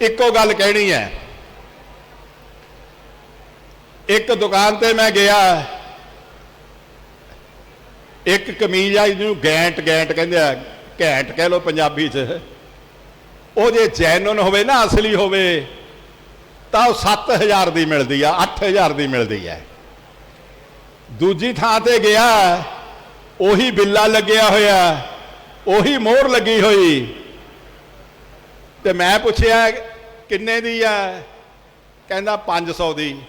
ਇੱਕੋ ਗੱਲ ਕਹਿਣੀ ਹੈ। ਇੱਕ ਦੁਕਾਨ ਤੇ ਮੈਂ ਗਿਆ। ਇੱਕ ਕਮੀਜ਼ ਆ ਜਿਹਨੂੰ ਗੈਂਟ ਗੈਂਟ ਕਹਿੰਦੇ ਆ, ਘੈਂਟ ਕਹਿ ਲੋ ਪੰਜਾਬੀ 'ਚ। ਉਹ ਜੇ ਜੈਨੂਨ ਹੋਵੇ ਨਾ, ਅਸਲੀ ਹੋਵੇ, ਤਾਂ ਉਹ 7000 ਦੀ ਮਿਲਦੀ ਆ 8000 ਦੀ ਮਿਲਦੀ ਹੈ ਦੂਜੀ ਥਾਂ ਤੇ ਗਿਆ, ਉਹੀ ਬਿੱਲਾ ਲੱਗਿਆ ਹੋਇਆ, ਉਹੀ ਮੋਹਰ ਲੱਗੀ ਹੋਈ। ਤੇ ਮੈਂ ਪੁੱਛਿਆ ਕਿੰਨੇ ਦੀ ਆ? ਕਹਿੰਦਾ 500 ਦੀ।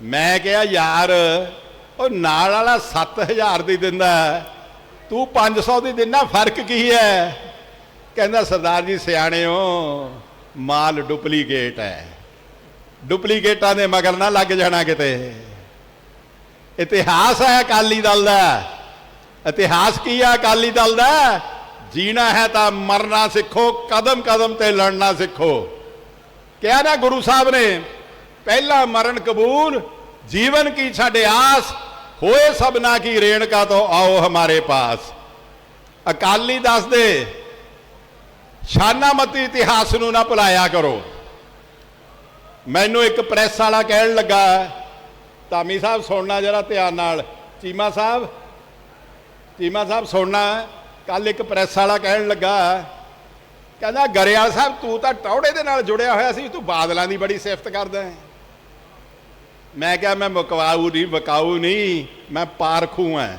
ਮੈਂ ਕਿਹਾ, ਯਾਰ, ਉਹ ਨਾਲ ਵਾਲਾ 7000 ਦੀ ਦਿੰਦਾ ਤੂੰ 500 ਦੀ ਦਿੰਦਾ, ਫ਼ਰਕ ਕੀ ਹੈ? ਕਹਿੰਦਾ, ਸਰਦਾਰ ਜੀ ਸਿਆਣੇ ਹੋ ਮਾਲ ਡੁਪਲੀਕੇਟ ਹੈ। ਡੁਪਲੀਕੇਟਾਂ ਦੇ ਮਗਰ ਨਾ ਲੱਗ ਜਾਣਾ ਕਿਤੇ। ਇਤਿਹਾਸ ਹੈ ਅਕਾਲੀ ਦਲ ਦਾ। ਇਤਿਹਾਸ ਕੀ ਹੈ ਅਕਾਲੀ ਦਲ ਦਾ? ਜੀਣਾ ਹੈ ਤਾਂ ਮਰਨਾ ਸਿੱਖੋ, ਕਦਮ ਕਦਮ ਤੇ ਲੜਨਾ ਸਿੱਖੋ। ਕਿਹਾ ਨਾ ਗੁਰੂ ਸਾਹਿਬ ਨੇ, ਪਹਿਲਾ ਮਰਨ ਕਬੂਲ, ਜੀਵਨ ਕੀ ਛੱਡ ਆਸ, ਹੋਏ ਸਭਨਾ ਕੀ ਰੇਣਕਾ ਤੋਂ ਆਓ ਹਮਾਰੇ ਪਾਸ। ਅਕਾਲੀ ਦੱਸਦੇ ਸ਼ਾਨਾਮਤੀ ਇਤਿਹਾਸ ਨੂੰ ਨਾ ਭੁਲਾਇਆ ਕਰੋ। ਮੈਨੂੰ ਇੱਕ ਪ੍ਰੈਸ ਵਾਲਾ ਕਹਿਣ ਲੱਗਾ, ਧਾਮੀ ਸਾਹਿਬ ਸੁਣਨਾ ਜਰਾ ਧਿਆਨ ਨਾਲ। ਚੀਮਾ ਸਾਹਿਬ ਚੀਮਾ ਸਾਹਿਬ ਸੁਣਨਾ ਕੱਲ ਇੱਕ ਪ੍ਰੈਸ ਵਾਲਾ ਕਹਿਣ ਲੱਗਾ, ਕਹਿੰਦਾ, ਗਰੇਵਾਲ ਸਾਹਿਬ, ਤੂੰ ਤਾਂ ਟੌੜੇ ਦੇ ਨਾਲ ਜੁੜਿਆ ਹੋਇਆ ਸੀ, ਤੂੰ ਬਾਦਲਾਂ ਦੀ ਬੜੀ ਸਿਫਤ ਕਰਦਾ ਹੈ। ਮੈਂ ਕਿਹਾ, ਮੈਂ ਮੁਕਵਾਊ ਨਹੀਂ ਬਕਾਊ ਨਹੀਂ, ਮੈਂ ਪਾਰਖੂ ਹਾਂ।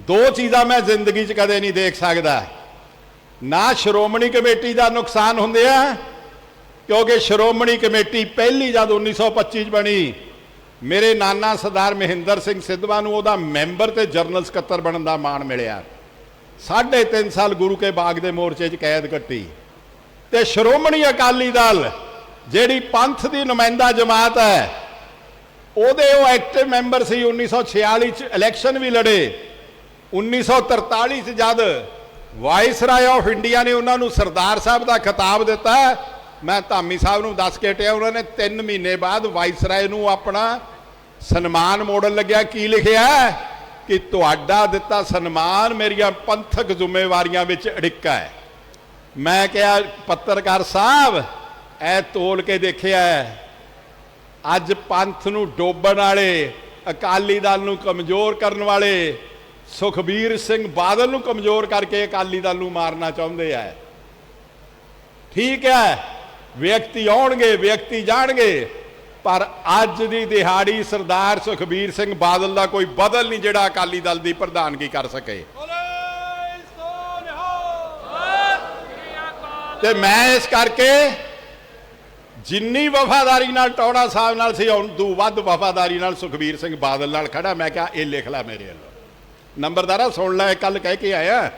ਦੋ ਚੀਜ਼ਾਂ ਮੈਂ ਜ਼ਿੰਦਗੀ 'ਚ ਕਦੇ ਨਹੀਂ ਦੇਖ ਸਕਦਾ। ਨਾ ਸ਼੍ਰੋਮਣੀ ਕਮੇਟੀ ਦਾ ਨੁਕਸਾਨ ਹੁੰਦੇ ਆ, ਕਿਉਂਕਿ ਸ਼੍ਰੋਮਣੀ ਕਮੇਟੀ ਪਹਿਲੀ ਜਦ 1925 ਚ ਬਣੀ, ਮੇਰੇ ਨਾਨਾ ਸਰਦਾਰ ਮਹਿੰਦਰ ਸਿੰਘ ਸਿੱਧਵਾ ਨੂੰ ਉਹਦਾ ਮੈਂਬਰ ਤੇ ਜਰਨਲ ਸਕੱਤਰ ਬਣਨ ਦਾ ਮਾਣ ਮਿਲਿਆ। ਸਾਢੇ ਤਿੰਨ ਸਾਲ ਗੁਰੂ ਕੇ ਬਾਗ ਦੇ ਮੋਰਚੇ 'ਚ ਕੈਦ ਕੱਟੀ। ਤੇ ਸ਼੍ਰੋਮਣੀ ਅਕਾਲੀ ਦਲ, ਜਿਹੜੀ ਪੰਥ ਦੀ ਨੁਮਾਇੰਦਾ ਜਮਾਤ ਹੈ, ਉਹਦੇ ਉਹ ਐਕਟਿਵ ਮੈਂਬਰ ਸੀ 1946 ਚ ਇਲੈਕਸ਼ਨ ਵੀ ਲੜੇ। 1943 ਚ ਜਦ ਵਾਇਸਰਾਏ ਆਫ ਇੰਡੀਆ ਨੇ ਉਹਨਾਂ ਨੂੰ ਸਰਦਾਰ ਸਾਹਿਬ ਦਾ ਖਿਤਾਬ ਦਿੱਤਾ, ਮੈਂ ਧਾਮੀ ਸਾਹਿਬ ਨੂੰ ਦੱਸ ਕੇ ਟਿਆ ਉਹਨਾਂ ਨੇ 3 ਮਹੀਨੇ ਬਾਅਦ ਵਾਇਸਰਾਏ ਨੂੰ ਆਪਣਾ ਸਨਮਾਨ ਮੋੜਨ ਲੱਗਿਆ। ਕੀ ਲਿਖਿਆ? ਕਿ ਤੁਹਾਡਾ ਦਿੱਤਾ ਸਨਮਾਨ ਮੇਰੀਆਂ ਪੰਥਕ ਜ਼ਿੰਮੇਵਾਰੀਆਂ ਵਿੱਚ ਅੜਿੱਕਾ ਹੈ। ਮੈਂ ਕਿਹਾ, ਪੱਤਰਕਾਰ ਸਾਹਿਬ, ਐ ਤੋਲ ਕੇ ਦੇਖਿਆ ਅੱਜ ਪੰਥ ਨੂੰ ਡੋਬਣ ਵਾਲੇ, ਅਕਾਲੀ ਦਲ ਨੂੰ ਕਮਜ਼ੋਰ ਕਰਨ ਵਾਲੇ, ਸੁਖਬੀਰ ਸਿੰਘ ਬਾਦਲ ਨੂੰ ਕਮਜ਼ੋਰ ਕਰਕੇ ਅਕਾਲੀ ਦਲ ਨੂੰ ਮਾਰਨਾ ਚਾਹੁੰਦੇ ਆ। ਠੀਕ ਹੈ, ਵਿਅਕਤੀ ਆਉਣਗੇ, ਵਿਅਕਤੀ ਜਾਣਗੇ। ਪਰ ਅੱਜ ਦੀ ਦਿਹਾੜੀ ਸਰਦਾਰ ਸੁਖਬੀਰ ਸਿੰਘ ਬਾਦਲ ਦਾ ਕੋਈ ਬਦਲ ਨਹੀਂ ਜਿਹੜਾ ਅਕਾਲੀ ਦਲ ਦੀ ਪ੍ਰਧਾਨਗੀ ਕਰ ਸਕੇ। ਤੇ ਮੈਂ ਇਸ ਕਰਕੇ ਜਿੰਨੀ ਵਫਾਦਾਰੀ ਨਾਲ ਟੌੜਾ ਸਾਹਿਬ ਨਾਲ ਸੀ ਉਦੋਂ ਵੱਧ ਵਫਾਦਾਰੀ ਨਾਲ ਸੁਖਬੀਰ ਸਿੰਘ ਬਾਦਲ ਨਾਲ ਖੜਾ, ਮੈਂ ਕਿਹਾ ਇਹ ਲਿਖ ਲੈ ਮੇਰੇ ਵੱਲੋਂ। ਨੰਬਰਦਾਰਾ, ਸੁਣ ਲੈ ਕੱਲ ਕਹਿ ਕੇ ਆਇਆ।